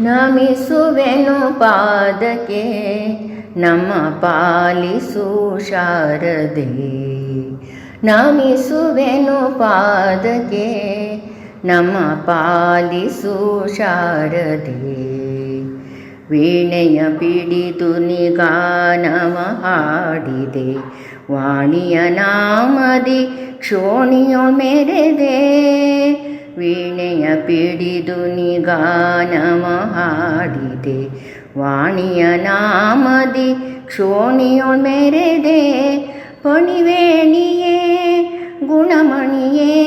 ನಮಿಸುವೆನು ಪಾದಕ್ಕೆ, ನಮ್ಮ ಪಾಲಿಸು ಶಾರದೆ. ನಮಿಸುವೆನು ಪಾದಕ್ಕೆ, ನಮ್ಮ ಪಾಲಿಸು ಶಾರದೆ. ವೀಣೆಯ ಪಿಡಿದು ನಿಗಾನವ ಹಾಡಿದೆ, ವಾಣಿಯ ನಾಮದಿ ಕ್ಷೋಣಿಯೊ ಮೆರೆದೆ. ವೀಣೆಯ ಪಿಡಿದು ನಿಗಾನ ಹಾಡಿದೆ ವಾಣಿಯ ನಾಮದಿ ಕ್ಷೋಣಿಯು ಮೆರೆದೆ, ಪಣಿವೇಣಿಯೇ, ಗುಣಮಣಿಯೇ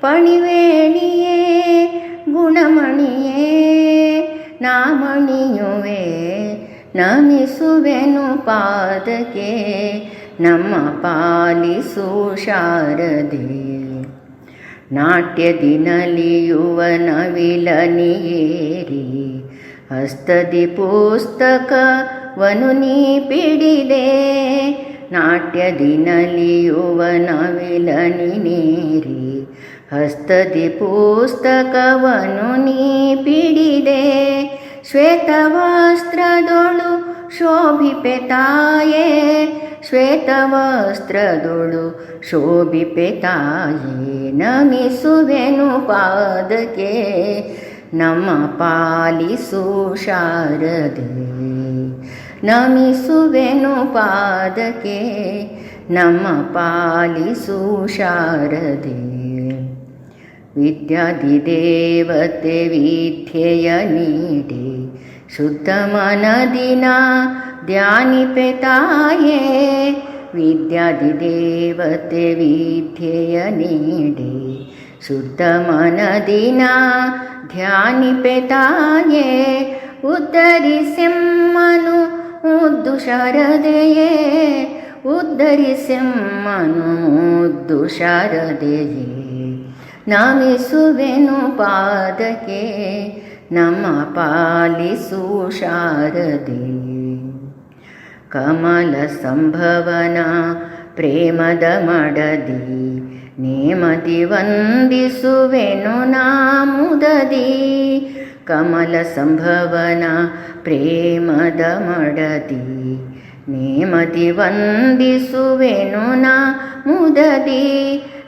ಪಣಿವೇಣಿಯೇ, ಗುಣಮಣಿಯೇ. ನಾಮಣಿಯುವೆ, ನಮಿಸುವೆನು ಪಾದಕ್ಕೆ, ನಮ್ಮ ಪಾಲಿಸು ಶಾರದೆ. ನಾಟ್ಯದಿ ನಲಿಯುವ ನವಿಲನಿಯೇರಿ ಹಸ್ತದಿ ಪುಸ್ತಕವನು ನೀ ಪಿಡಿದೆ ನಾಟ್ಯದಿ ನಲಿಯುವ ನವಿಲನಿನೇರಿ ಹಸ್ತದಿ ಪುಸ್ತಕವನು ನೀ ಪಿಡಿದೆ ಶ್ವೇತವಸ್ತ್ರದೊಳು ಶೋಭಿಪೆ ತಾಯೇ. ಶ್ವೇತವಸ್ತ್ರದೊಳು ಶೋಭಿಪೆ ತಾಯಿ ನಮಿಸುವೆನು ಪಾದಕ್ಕೆ, ನಮ್ಮ ಪಾಲಿಸು ಶಾರದೆ. ನಮಿಸುವೆನು ಪಾದಕ್ಕೆ, ನಮ್ಮ ಪಾಲಿಸು ಶಾರದೆ. ವಿದ್ಯಾಧಿದೇವತೆ ವಿದ್ಯೆಯ ನೀಡಿ, ಶುದ್ಧ ಮನದಿನ ಧ್ಯಾನಿಪೆ ತಾಯೇ ವಿದ್ಯಾಧಿದೇವತೆ ವಿದ್ಯೆಯ ನೀಡಿ ಶುದ್ಧ ಮನದಿನ ಧ್ಯಾನಿಪೆ ತಾಯೇ ಉದ್ಧರಿಸೆಮ್ಮನು ಮುದ್ದು ಶಾರದೆಯೇ ಉದ್ಧರಿಸೆಮ್ಮನು ಮುದ್ದು ಶಾರದೆಯೇ ನಮಿಸುವೆನು ಪಾದಕ್ಕೆ ನಮ್ಮ ಪಾಲಿಸು ಶಾರದೆ ಕಮಲ ಸಂಭವನ ಪ್ರೇಮದ ಮಡದಿ ನೇಮದಿ ವಂದಿಸುವೆನು ನಾಮುದದಿ ಕಮಲ ಸಂಭವನ ಪ್ರೇಮದ ಮಡದಿ ನೇಮದಿ ವಂದಿಸುವೆನು ನಾ ಮುದದಿ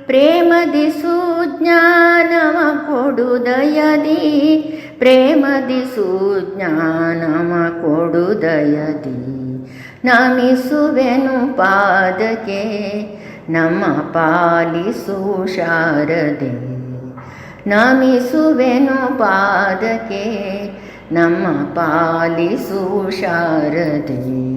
ಪ್ರೇಮದಿ ಸುಜ್ಞಾನವ ಕೊಡುದಯದಿ ಪ್ರೇಮದಿ ಸುಜ್ಞಾನವ ಕೊಡುದಯದಿ ನಮಿಸುವೆನು ಪಾದಕ್ಕೆ ನಮ್ಮ ಪಾಲಿಸು ಶಾರದೆ. ನಮಿಸುವೆನು ಪಾದಕ್ಕೆ ನಮ್ಮ ಪಾಲಿಸು ಶಾರದೆ.